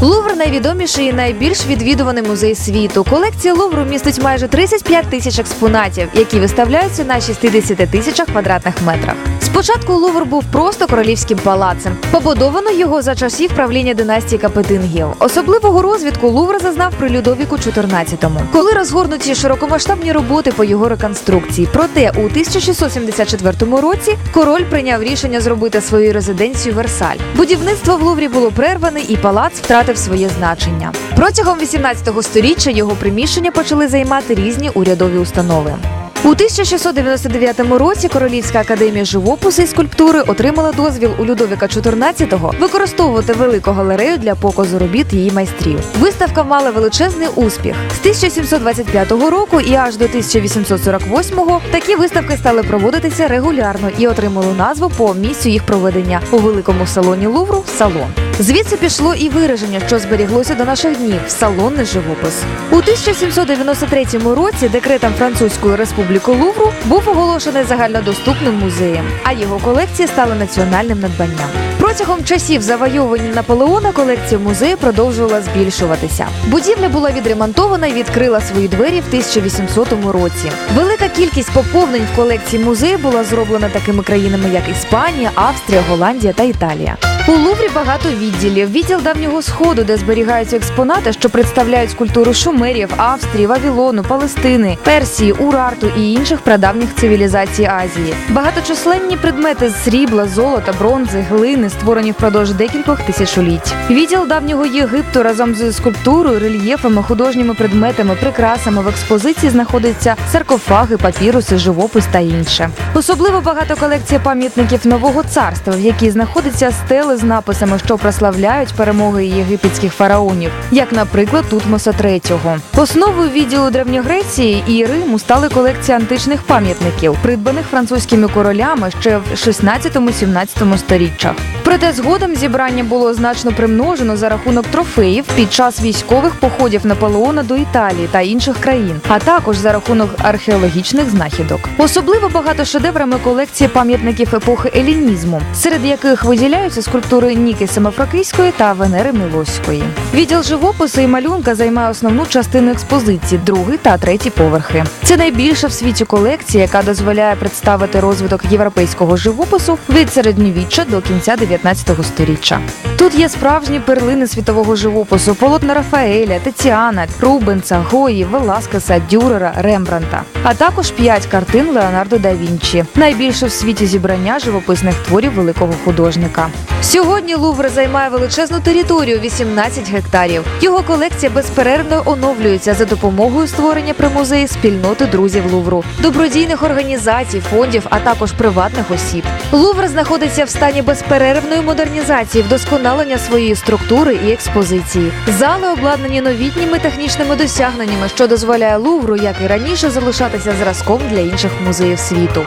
Лувр найвідоміший і найбільш відвідуваний музей світу. Колекція Лувру містить майже 35 тисяч експонатів, які виставляються на 60 тисячах квадратних метрах. Спочатку Лувр був просто королівським палацем. Побудовано його за часів правління династії Капетингів. Особливого розвитку Лувр зазнав при Людовіку XIV, коли розгорнуті широкомасштабні роботи по його реконструкції. Проте у 1674 році король прийняв рішення зробити свою резиденцію Версаль. Будівництво в Луврі було прерване, і палац втратив своє значення. Протягом 18 століття його приміщення почали займати різні урядові установи. У 1699 році Королівська академія живопису і скульптури отримала дозвіл у Людовіка XIV використовувати велику галерею для показу робіт її майстрів. Виставка мала величезний успіх. З 1725 року і аж до 1848 такі виставки стали проводитися регулярно і отримали назву по місцю їх проведення у великому салоні Лувру салон. Звідси пішло і вираження, що зберіглося до наших днів салонний живопис. У 1793 році декретом Французької республіки Лувру був оголошений загальнодоступним музеєм, а його колекції стали національним надбанням. Протягом часів завойовування Наполеона колекція музею продовжувала збільшуватися. Будівля була відремонтована і відкрила свої двері в 1800 році. Велика кількість поповнень в колекції музею була зроблена такими країнами, як Іспанія, Австрія, Голландія та Італія. У Луврі багато відділів. Відділ давнього сходу, де зберігаються експонати, що представляють культуру шумерів, Австрії, Вавілону, Палестини, Персії, Урарту і інших прадавніх цивілізацій Азії. Багаточисленні предмети з срібла, золота, бронзи, глини створені впродовж декількох тисячоліть. Відділ давнього Єгипту разом з скульптурою, рельєфами, художніми предметами, прикрасами в експозиції знаходяться саркофаги, папіруси, живопис та інше. Особливо багато колекція пам'ятників нового царства, в якій знаходяться стели з написами, що прославляють перемоги єгипетських фараонів, як, наприклад, Тутмоса III. Основою відділу Древньогреції і Риму стали колекції античних пам'ятників, придбаних французькими королями ще в 16-17 сторіччях. Проте згодом зібрання було значно примножено за рахунок трофеїв під час військових походів Наполеона до Італії та інших країн, а також за рахунок археологічних знахідок. Особливо багато шедеврами колекції пам'ятників епохи елінізму, серед яких виділяються скульптури Ніки Семифракийської та Венери Милоської. Відділ живопису і малюнка займає основну частину експозиції, другий та третій поверхи. Це найбільша в світі колекція, яка дозволяє представити розвиток європейського живопису від середньовіччя до кінця 19 століття. Тут є справжні перлини світового живопису, полотна Рафаеля, Тетіана, Рубенса, Гої, Веласкеса, Дюрера, Рембранта, а також п'ять картин Леонардо да Вінчі, найбільше в світі зібрання живописних творів великого художника. Сьогодні Лувр займає величезну територію 18 гектарів. Його колекція безперервно оновлюється за допомогою створення при музеї спільноти друзів Лувру, добродійних організацій, фондів, а також приватних осіб. Лувр знаходиться в стані безперервної модернізації, вдосконалення своєї структури і експозиції. Зали обладнані новітніми технічними досягненнями, що дозволяє Лувру, як і раніше, залишатися зразком для інших музеїв світу.